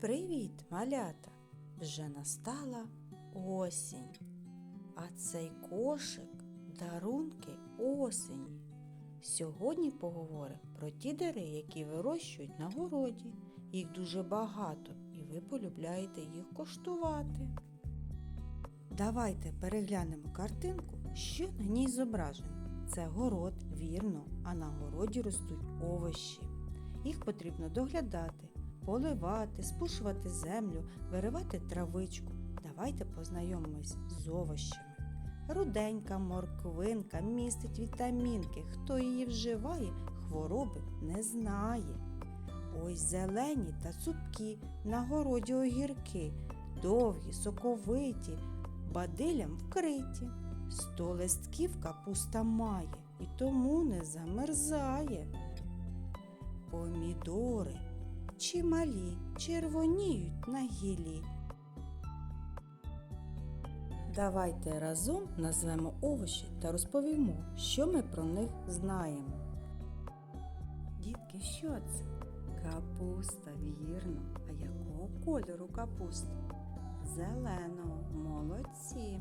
Привіт, малята! Вже настала осінь. А цей кошик дарунки осені. Сьогодні поговоримо про ті дари, які вирощують на городі. Їх дуже багато, і ви полюбляєте їх коштувати. Давайте переглянемо картинку, що на ній зображено. Це город, вірно, а на городі ростуть овощі. Їх потрібно доглядати, поливати, спушувати землю, виривати травичку. Давайте познайомимось з овощами. Руденька морквинка містить вітамінки. Хто її вживає, хвороби не знає. Ось зелені та цупкі, на городі огірки, довгі, соковиті, бадилям вкриті. Сто листків капуста має і тому не замерзає. Помідори чималі, червоніють на гілі. Давайте разом назвемо овочі та розповімо, що ми про них знаємо. Дітки, що це? Капуста, вірно. А якого кольору капуста? Зеленого, молодці.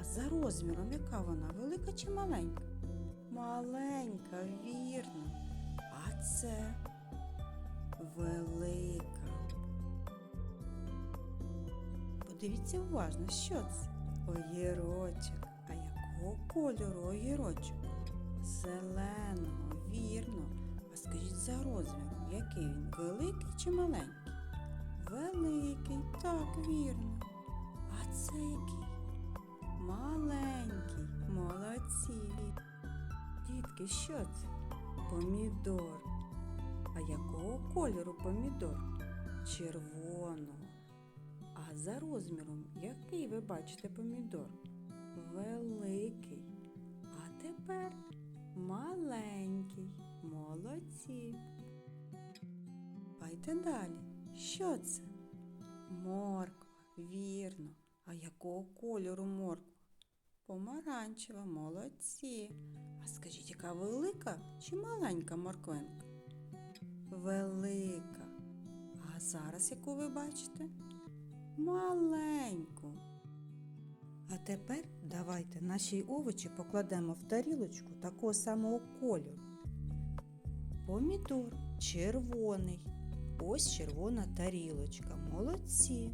А за розміром яка вона? Велика чи маленька? Маленька, вірно. А це велика. Подивіться уважно, що це? Огірочок. А якого кольору огірочок? Зеленого, вірно. А скажіть за розміром, який він? Великий чи маленький? Великий, так, вірно. А це який? Маленький, молодці. Дітки, що це? Помідор. А якого кольору помідор? Червоного. А за розміром, який ви бачите помідор? Великий. А тепер маленький. Молодці. Давайте далі. Що це? Морква, вірно. А якого кольору морква? Помаранчева, молодці. А скажіть, яка велика чи маленька морквинка? Велика. А зараз яку ви бачите? Маленьку. А тепер давайте наші овочі покладемо в тарілочку такого самого кольору. Помідор червоний. Ось червона тарілочка. Молодці.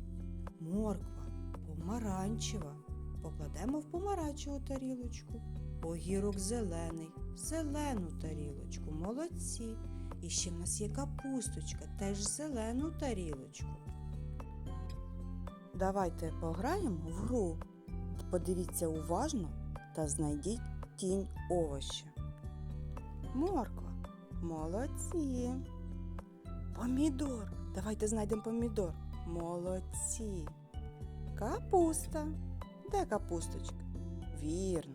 Морква помаранчева. Покладемо в помаранчеву тарілочку. Огірок зелений, в зелену тарілочку. Молодці. І ще в нас є капусточка, теж зелену тарілочку. Давайте пограємо в гру. Подивіться уважно та знайдіть тінь овоща. Морква. Молодці. Помідор. Давайте знайдемо помідор. Молодці. Капуста. Де капусточка? Вірно.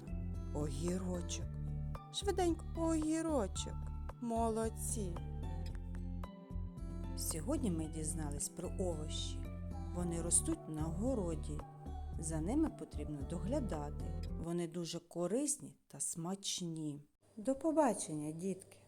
Огірочок. Швиденько огірочок. Молодці. Сьогодні ми дізнались про овощі. Вони ростуть на городі. За ними потрібно доглядати. Вони дуже корисні та смачні. До побачення, дітки!